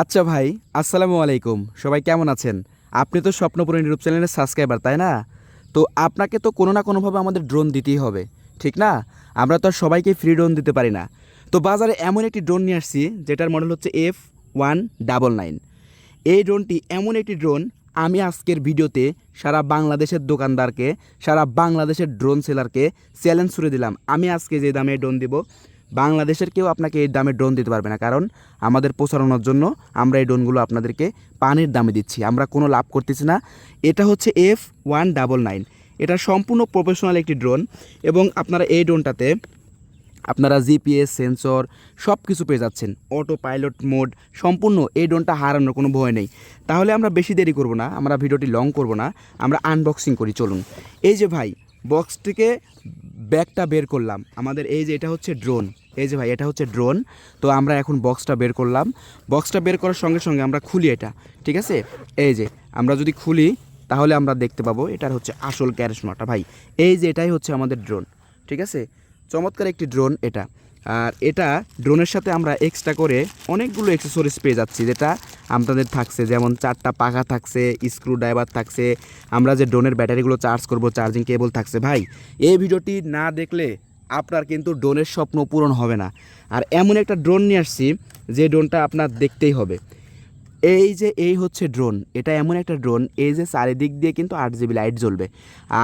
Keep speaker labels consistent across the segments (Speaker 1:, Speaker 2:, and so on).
Speaker 1: আচ্ছা ভাই, আসসালামু আলাইকুম। সবাই কেমন আছেন? আপনি তো স্বপ্নপুরী ইউটিউব চ্যানেলের সাবস্ক্রাইবার, তাই না? তো আপনাকে তো কোনো না কোনোভাবে আমাদের ড্রোন দিতেই হবে, ঠিক না? আমরা তো আর সবাইকে ফ্রি ড্রোন দিতে পারি না। তো বাজারে এমন একটি ড্রোন নিয়ে আসছি, যেটার মডেল হচ্ছে এফ ওয়ান ডাবল নাইন এই ড্রোনটি এমন একটি ড্রোন, আমি আজকের ভিডিওতে সারা বাংলাদেশের দোকানদারকে, সারা বাংলাদেশের ড্রোন সেলারকে চ্যালেঞ্জ ছুড়ে দিলাম। আমি আজকে যে দামে ড্রোন দিব বাংলাদেশের কেউ আপনাকে এই দামে ড্রোন দিতে পারবে না। কারণ আমাদের প্রচারণার জন্য আমরা এই ড্রোনগুলো আপনাদেরকে পানির দামে দিচ্ছি। আমরা কোনো লাভ করতেছি না। এটা হচ্ছে এফ ওয়ান ডাবল নাইন এটা সম্পূর্ণ প্রফেশনাল একটি ড্রোন এবং আপনারা এই ড্রোনটাতে আপনারা জিপিএস সেন্সর সব কিছু পেয়ে যাচ্ছেন। অটো পাইলট মোড সম্পূর্ণ এই ড্রোনটা হারানোর কোনো ভয় নেই। তাহলে আমরা বেশি দেরি করব না, আমরা ভিডিওটি লং করব না, আমরা আনবক্সিং করি, চলুন। এই যে ভাই বক্স থেকে ব্যাগটা বের করলাম। আমাদের এই যে এটা হচ্ছে ড্রোন এই যে ভাই, এটা হচ্ছে ড্রোন তো আমরা এখন বক্সটা বের করলাম। বক্সটা বের করার সঙ্গে সঙ্গে আমরা খুলি এটা, ঠিক আছে? এই যে, আমরা যদি খুলি, তাহলে আমরা দেখতে পাবো এটার হচ্ছে আসল ক্যারিশমাটা ভাই, এই যে এটাই হচ্ছে আমাদের ড্রোন ঠিক আছে? চমৎকার একটি ড্রোন এটা। আর এটা ড্রোনের সাথে আমরা এক্সট্রা করে অনেকগুলো অ্যাক্সেসরিজ পেয়ে যাচ্ছি, যেটা আমাদের থাকছে। যেমন চারটা পাখা থাকছে স্ক্রু ড্রাইভার থাকছে। আমরা যে ড্রোনের ব্যাটারিগুলো চার্জ করব চার্জিং কেবল থাকছে। ভাই, এই ভিডিওটি না দেখলে আপনার কিন্তু ড্রোনের স্বপ্ন পূরণ হবে না। আর এমন একটা ড্রোন নিয়ে আসছি, যে ড্রোনটা আপনার দেখতেই হবে। এই যে, এই হচ্ছে ড্রোন, এটা এমন একটা ড্রোন, এই যে চারিদিক দিয়ে কিন্তু আট জিবি লাইট জ্বলবে।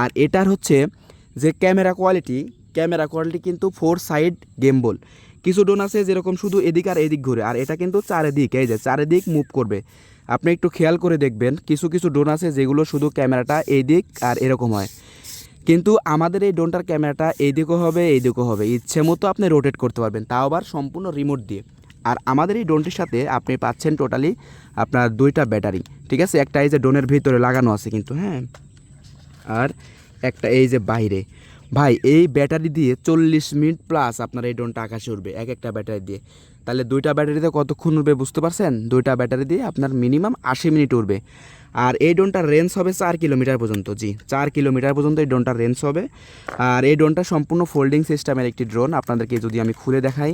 Speaker 1: আর এটার হচ্ছে, যে ক্যামেরা কোয়ালিটি ক্যামেরা কোয়ালিটি কিন্তু ফোর সাইড গেমবল কিছু ড্রোন আছে যেরকম শুধু এদিক আর এদিক ঘুরে, আর এটা কিন্তু চারিদিক, এই যে চারিদিক মুভ করবে। আপনি একটু খেয়াল করে দেখবেন, কিছু কিছু ড্রোন আছে যেগুলো শুধু ক্যামেরাটা এই দিক আর এরকম হয়। কিন্তু আমাদের এই ড্রোনটার ক্যামেরাটা এইদিকেও হবে এই দিকেও হবে। ইচ্ছে মতো আপনি রোটেট করতে পারবেন। তাও আবার সম্পূর্ণ রিমোট দিয়ে। আর আমাদের এই ড্রোনটির সাথে আপনি পাচ্ছেন টোটালি আপনার দুইটা ব্যাটারি ঠিক আছে? একটা এই যে ড্রোনের ভিতরে লাগানো আছে কিন্তু হ্যাঁ? আর একটা এই যে বাইরে। ভাই, এই ব্যাটারি দিয়ে চল্লিশ মিনিট প্লাস আপনার এই ড্রোনটা আকাশে উঠবে এক একটা ব্যাটারি দিয়ে। তাহলে দুইটা ব্যাটারিতে কতক্ষণ উঠবে বুঝতে পারছেন? দুইটা ব্যাটারি দিয়ে আপনার মিনিমাম আশি মিনিট উঠবে আর এই ড্রোনটার রেঞ্জ হবে চার কিলোমিটার পর্যন্ত, জি, চার কিলোমিটার পর্যন্ত এই ড্রোনটার রেঞ্জ হবে। আর এই ড্রোনটা সম্পূর্ণ ফোল্ডিং সিস্টেমের একটি ড্রোন আপনাদেরকে যদি আমি খুলে দেখাই।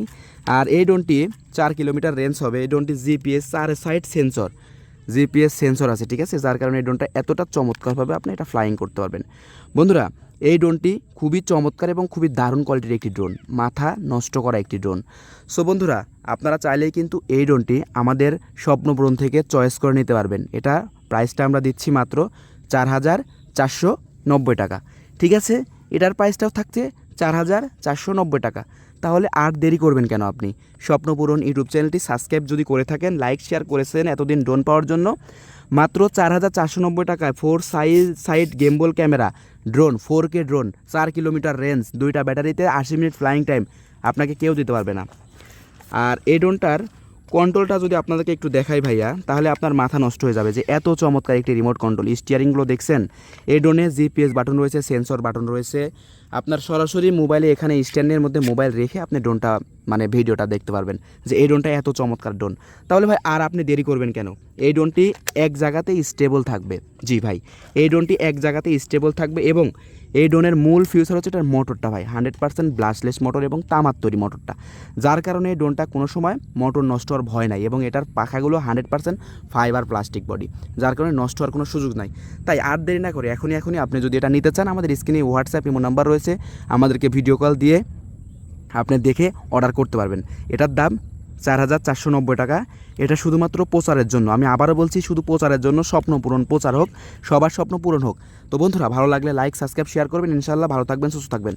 Speaker 1: আর এই ড্রোনটি চার কিলোমিটার রেঞ্জ হবে, এই ড্রোনটি জিপিএস চার সাইড সেন্সর জিপিএস সেন্সর আছে, ঠিক আছে? যার কারণে এই ড্রোনটা এতটা চমৎকারভাবে আপনি এটা ফ্লাইং করতে পারবেন। বন্ধুরা, এই ড্রোনটি খুবই চমৎকার এবং খুবই দারুণ কোয়ালিটির একটি ড্রোন। মাথা নষ্ট করা একটি ড্রোন। সো বন্ধুরা, আপনারা চাইলেই কিন্তু এই ড্রোনটি আমাদের স্বপ্নপূরণ থেকে চয়েস করে নিতে পারবেন। এটা প্রাইসটা আমরা দিচ্ছি মাত্র চার হাজার চারশো নব্বই টাকা। ঠিক আছে? এটার প্রাইসটাও থাকছে চার হাজার চারশো নব্বই টাকা। তাহলে আর দেরি করবেন কেন আপনি? স্বপ্নপূরণ ইউটিউব চ্যানেলটি সাবস্ক্রাইব যদি করে থাকেন, লাইক, শেয়ার করেছেন এতদিন ডোন পাওয়ার জন্য। মাত্র চার হাজার চারশো নব্বই টাকায় four size, side gimbal camera, drone, four K drone, চার কিলোমিটার রেঞ্জ, দুইটা ব্যাটারিতে আশি মিনিট ফ্লাইং টাইম, আপনাকে কেউ দিতে পারবে না। আর এই ড্রোনটার কন্ট্রোলটা যদি আপনাদেরকে একটু দেখাই ভাইয়া, তাহলে আপনার মাথা নষ্ট হয়ে যাবে যে এত চমৎকার একটি রিমোট কন্ট্রোল স্টিয়ারিংগুলো দেখছেন? এই জিপিএস বাটন রয়েছে সেন্সর বাটন রয়েছে। আপনার সরাসরি মোবাইলে এখানে স্ট্যান্ডের মধ্যে মোবাইল রেখে আপনি ড্রোনটা মানে ভিডিওটা দেখতে পারবেন যে এই ড্রোনটা এত চমৎকার ড্রোন। তাহলে ভাই, আর আপনি দেরি করবেন কেন? এই ড্রোনটি এক জায়গাতে স্টেবল থাকবে। জি ভাই, এই ড্রোনটি এক জায়গাতে স্টেবল থাকবে এবং এই ড্রোনের মূল ফিউচার হচ্ছে এটার মোটরটা ভাই হান্ড্রেড পার্সেন্ট ব্লাস্টলেস মোটর এবং তামার তৈরি মোটরটা যার কারণে এই ড্রোনটা কোনো সময় মোটর নষ্ট হওয়ার ভয় নাই এবং এটার পাখাগুলো hundred percent fibre plastic body যার কারণে নষ্ট হওয়ার কোনো সুযোগ নাই। তাই আর দেরি না করে এখনই এখনই আপনি যদি এটা নিতে চান, আমাদের স্ক্রিনে হোয়াটসঅ্যাপ ইমো নাম্বার রয়েছে। আমাদেরকে ভিডিও কল দিয়ে আপনি দেখে অর্ডার করতে পারবেন। এটার দাম চার হাজার চারশো নব্বই টাকা। এটা শুধুমাত্র প্রচারের জন্য। আমি আবারও বলছি, শুধু প্রচারের জন্য স্বপ্ন পূরণ, প্রচার হোক, সবার স্বপ্ন পূরণ হোক। তো বন্ধুরা, ভালো লাগলে লাইক সাবস্ক্রাইব শেয়ার করবেন। ইনশাল্লাহ ভালো থাকবেন, সুস্থ থাকবেন।